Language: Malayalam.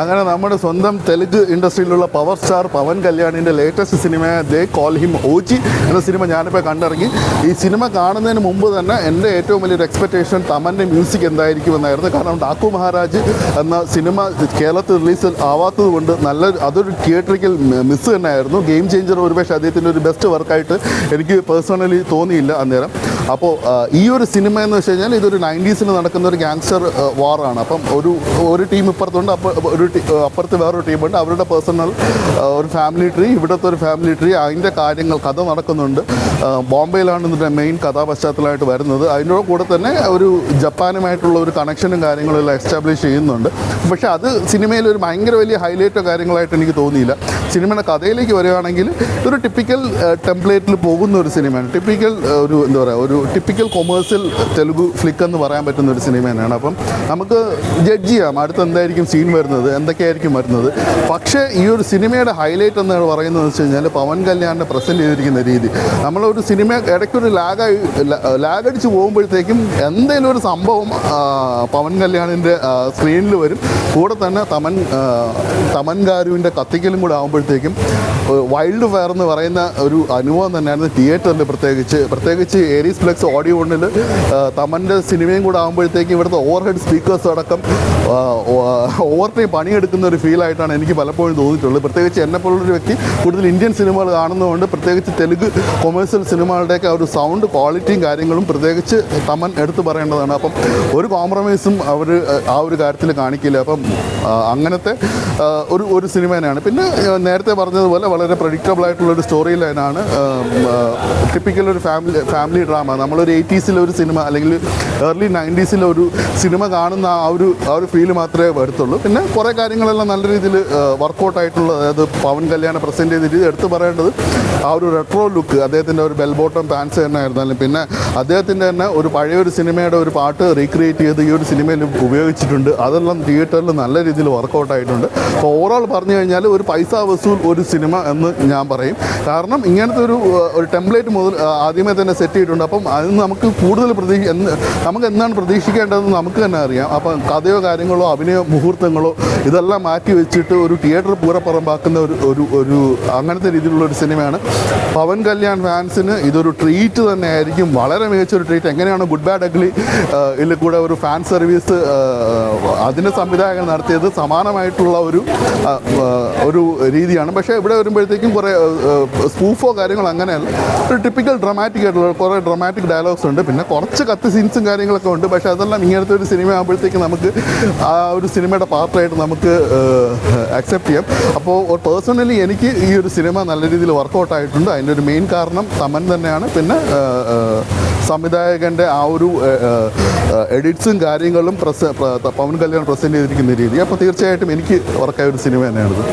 അങ്ങനെ നമ്മുടെ സ്വന്തം തെലുങ്ക് ഇൻഡസ്ട്രിയിലുള്ള പവർ സ്റ്റാർ പവൻ കല്യാണിന്റെ ലേറ്റസ്റ്റ് സിനിമയായ ദേ കോൾ ഹിം ഓജി എന്ന സിനിമ ഞാനിപ്പോൾ കണ്ടിറങ്ങി. ഈ സിനിമ കാണുന്നതിന് മുമ്പ് തന്നെ എന്റെ ഏറ്റവും വലിയൊരു എക്സ്പെക്റ്റേഷൻ തമന്റെ മ്യൂസിക് എന്തായിരിക്കും എന്നായിരുന്നു കാരണം ഡാക്കു മഹാരാജ് എന്ന സിനിമ കേരളത്തിൽ റിലീസ് ആവാത്തത് കൊണ്ട് നല്ല അതൊരു തിയേറ്ററിക്കൽ മിസ് തന്നെയായിരുന്നു. ഗെയിം ചേഞ്ചർ ഒരുപക്ഷെ അദ്ദേഹത്തിന്റെ ഒരു ബെസ്റ്റ് വർക്കായിട്ട് എനിക്ക് പേഴ്സണലി തോന്നിയില്ല അന്നേരം. അപ്പോൾ ഈ ഒരു സിനിമ എന്ന് വെച്ച് കഴിഞ്ഞാൽ ഇതൊരു നയന്റീസിൽ നടക്കുന്ന ഒരു ഗ്യാങ്സ്റ്റർ വാറാണ് അപ്പം ഒരു ഒരു ടീം ഇപ്പുറത്തുണ്ട്. അപ്പോൾ ഒരു ടീ- അപ്പുറത്ത് വേറൊരു ടീമുണ്ട്. അവരുടെ പേഴ്സണൽ ഒരു ഫാമിലി ട്രീ ഇവിടുത്തെ ഒരു ഫാമിലി ട്രീ അതിന്റെ കാര്യങ്ങൾ കഥ നടക്കുന്നുണ്ട്. ബോംബെയിലാണ് ഇതിന്റെ മെയിൻ കഥാപശ്ചാത്തലമായിട്ട് വരുന്നത്. അതിന്റെ കൂടെ തന്നെ ഒരു ജപ്പാനുമായിട്ടുള്ള ഒരു കണക്ഷനും കാര്യങ്ങളും എല്ലാം എസ്റ്റാബ്ലിഷ് ചെയ്യുന്നുണ്ട്. പക്ഷേ അത് സിനിമയിൽ ഒരു ഭയങ്കര വലിയ ഹൈലൈറ്റോ കാര്യങ്ങളായിട്ട് എനിക്ക് തോന്നിയില്ല. സിനിമയുടെ കഥയിലേക്ക് വരികയാണെങ്കിൽ ഒരു ടിപ്പിക്കൽ ടെംപ്ലേറ്റിൽ പോകുന്ന ഒരു സിനിമയാണ്. ടിപ്പിക്കൽ ഒരു എന്താ പറയുക ഒരു ടിപ്പിക്കൽ കൊമേഴ്സ്യൽ തെലുഗു ഫ്ലിക്ക് എന്ന് പറയാൻ പറ്റുന്ന ഒരു സിനിമ തന്നെയാണ്. അപ്പം നമുക്ക് ജഡ്ജ് ചെയ്യാം. അടുത്ത് എന്തായിരിക്കും സീൻ വരുന്നത്? എന്തൊക്കെയായിരിക്കും വരുന്നത്? പക്ഷേ ഈ ഒരു സിനിമയുടെ ഹൈലൈറ്റ് എന്ന് പറയുന്നത് വെച്ച് കഴിഞ്ഞാൽ പവൻ കല്യാണിനെ പ്രസന്റ് ചെയ്തിരിക്കുന്ന രീതി. നമ്മളൊരു സിനിമ ഇടയ്ക്കൊരു ലാഗായി ലാഗടിച്ച് പോകുമ്പോഴത്തേക്കും എന്തെങ്കിലും ഒരു സംഭവം പവൻ കല്യാണിന്റെ സ്ക്രീനിൽ വരും. കൂടെ തന്നെ തമൻ തമൻ ഗാരുവിന്റെ കത്തിക്കലും കൂടെ ആകുമ്പോഴത്തേക്കും വൈൽഡ് ഫയർ എന്ന് പറയുന്ന ഒരു അനുഭവം തന്നെയായിരുന്നു തിയേറ്ററിൽ പ്രത്യേകിച്ച്. പ്രത്യേകിച്ച് ഏരീസ് ഫ്ലെക്സ് ഓഡിയോ കൊണ്ടിൽ തമന്റെ സിനിമയും കൂടെ ആകുമ്പോഴത്തേക്കും ഇവിടുത്തെ ഓവർ ഹെഡ് സ്പീക്കേഴ്സ് അടക്കം ഓവർ ടൈം പണിയെടുക്കുന്ന ഒരു ഫീലായിട്ടാണ് എനിക്ക് പലപ്പോഴും തോന്നിയിട്ടുള്ളത്. പ്രത്യേകിച്ച് എന്നെ പോലുള്ളൊരു വ്യക്തി കൂടുതൽ ഇന്ത്യൻ സിനിമകൾ കാണുന്നതുകൊണ്ട് പ്രത്യേകിച്ച് തെലുങ്ക് കൊമേഴ്സ്യൽ സിനിമകളുടെയൊക്കെ ഒരു സൗണ്ട് ക്വാളിറ്റിയും കാര്യങ്ങളും പ്രത്യേകിച്ച് തമൻ എടുത്തു പറയേണ്ടതാണ്. അപ്പം ഒരു കോംപ്രമൈസും അവർ ആ ഒരു കാര്യത്തിൽ കാണിക്കില്ല. അപ്പം അങ്ങനത്തെ ഒരു ഒരു സിനിമ തന്നെയാണ് പിന്നെ നേരത്തെ പറഞ്ഞതുപോലെ വളരെ പ്രഡിക്റ്റബിൾ ആയിട്ടുള്ള ഒരു സ്റ്റോറി ലൈനാണ് ടിപ്പിക്കൽ ഒരു ഫാമിലി ഫാമിലി ഡ്രാമ നമ്മളൊരു എയ്റ്റീസിലെ ഒരു സിനിമ അല്ലെങ്കിൽ ഏർലി നയന്റീസിലെ ഒരു സിനിമ കാണുന്ന ആ ഒരു ആ ഒരു ഫീൽ മാത്രമേ വരത്തുള്ളൂ. പിന്നെ കുറേ കാര്യങ്ങളെല്ലാം നല്ല രീതിയിൽ വർക്കൗട്ട് ആയിട്ടുള്ള അതായത് പവൻ കല്യാണം പ്രസന്റ് ചെയ്ത രീതി എടുത്തു പറയേണ്ടത് ആ ഒരു റെട്രോ ലുക്ക് അദ്ദേഹത്തിന്റെ ഒരു ബെൽ ബോട്ടം പാൻസ് തന്നെ ആയിരുന്നാലും. പിന്നെ അദ്ദേഹത്തിന്റെ തന്നെ ഒരു പഴയ ഒരു സിനിമയുടെ ഒരു പാട്ട് റീക്രിയേറ്റ് ചെയ്ത് ഈ ഒരു സിനിമയിൽ ഉപയോഗിച്ചിട്ടുണ്ട്. അതെല്ലാം തിയേറ്ററിൽ നല്ല രീതിയിൽ വർക്കൗട്ട് ആയിട്ടുണ്ട്. അപ്പോൾ ഓവറോൾ പറഞ്ഞു കഴിഞ്ഞാൽ ഒരു പൈസ വസൂൽ ഒരു സിനിമ എന്ന് ഞാൻ പറയും. കാരണം ഇങ്ങനത്തെ ഒരു ഒരു ടെംപ്ലേറ്റ് മുതൽ ആദ്യമേ തന്നെ സെറ്റ് ചെയ്തിട്ടുണ്ട്. അപ്പം അതിന് നമുക്ക് കൂടുതൽ പ്രതീക്ഷ നമുക്ക് എന്താണ് പ്രതീക്ഷിക്കേണ്ടതെന്ന് നമുക്ക് തന്നെ അറിയാം. അപ്പം കഥയോ കാര്യങ്ങളോ അഭിനയ മുഹൂർത്തങ്ങളോ ഇതെല്ലാം മാറ്റി വെച്ചിട്ട് ഒരു തിയേറ്റർ പൂരപ്പറമ്പാക്കുന്ന ഒരു ഒരു ഒരു അങ്ങനത്തെ രീതിയിലുള്ള ഒരു സിനിമയാണ്. പവൻ കല്യാൺ ഫാൻസിന് ഇതൊരു ട്രീറ്റ് തന്നെ ആയിരിക്കും വളരെ മികച്ച ഒരു ട്രീറ്റ് എങ്ങനെയാണ് ഗുഡ് ബാഡ് അഗ്ലി ഇതിൽ കൂടെ ഒരു ഫാൻ സർവീസ് അതിന്റെ സംവിധായകൻ നടത്തിയത് സമാനമായിട്ടുള്ള ഒരു ഒരു രീതിയാണ്. പക്ഷേ ഇവിടെ വരുമ്പോഴത്തേക്കും കുറേ സ്പൂഫോ കാര്യങ്ങൾ അങ്ങനെയല്ല. ഒരു ടിപ്പിക്കൽ ഡ്രമാറ്റിക് ആയിട്ടുള്ള കുറേ ഡ്രമാറ്റിക് ഡയലോഗ്സ് ഉണ്ട്. പിന്നെ കുറച്ച് കത്ത് സീൻസും കാര്യങ്ങളൊക്കെ ഉണ്ട്. പക്ഷേ അതെല്ലാം ഇങ്ങനത്തെ ഒരു സിനിമ ആകുമ്പോഴത്തേക്ക് നമുക്ക് ആ ഒരു സിനിമയുടെ പാർട്ടായിട്ട് നമുക്ക് അക്സെപ്റ്റ് ചെയ്യാം. അപ്പോൾ പേഴ്സണലി എനിക്ക് ഈ ഒരു സിനിമ നല്ല രീതിയിൽ വർക്കൗട്ട് ആയിട്ടുണ്ട്. അതിന്റെ ഒരു മെയിൻ കാരണം തമൻ തന്നെയാണ്. പിന്നെ സംവിധായകന്റെ ആ ഒരു എഡിറ്റ്സും കാര്യങ്ങളും പ്രസ പവൻ കല്യാൺ പ്രസന്റ് ചെയ്തിരിക്കുന്ന രീതി. അപ്പോൾ തീർച്ചയായിട്ടും എനിക്ക് വർക്കായ ഒരു സിനിമ തന്നെയാണിത്.